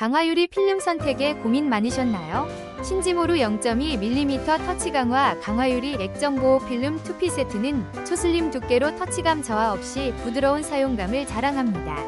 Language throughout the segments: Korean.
강화유리 필름 선택에 고민 많으셨나요? 신지모루 0.2mm 터치 강화 강화유리 액정 보호 필름 2피 세트는 초슬림 두께로 터치감 저하 없이 부드러운 사용감을 자랑합니다.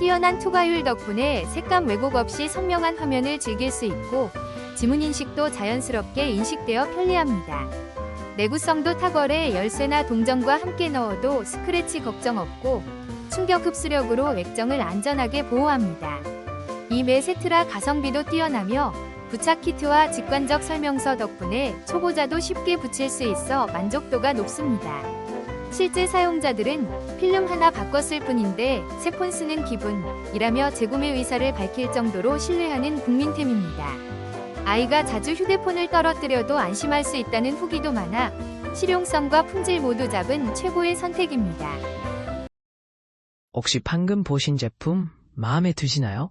뛰어난 투과율 덕분에 색감 왜곡 없이 선명한 화면을 즐길 수 있고 지문 인식도 자연스럽게 인식되어 편리합니다. 내구성도 탁월해 열쇠나 동전과 함께 넣어도 스크래치 걱정 없고 충격 흡수력으로 액정을 안전하게 보호합니다. 이매 세트라 가성비도 뛰어나며 부착 키트와 직관적 설명서 덕분에 초보자도 쉽게 붙일 수 있어 만족도가 높습니다. 실제 사용자들은 필름 하나 바꿨을 뿐인데 새 폰 쓰는 기분이라며 재구매 의사를 밝힐 정도로 신뢰하는 국민템입니다. 아이가 자주 휴대폰을 떨어뜨려도 안심할 수 있다는 후기도 많아 실용성과 품질 모두 잡은 최고의 선택입니다. 혹시 방금 보신 제품 마음에 드시나요?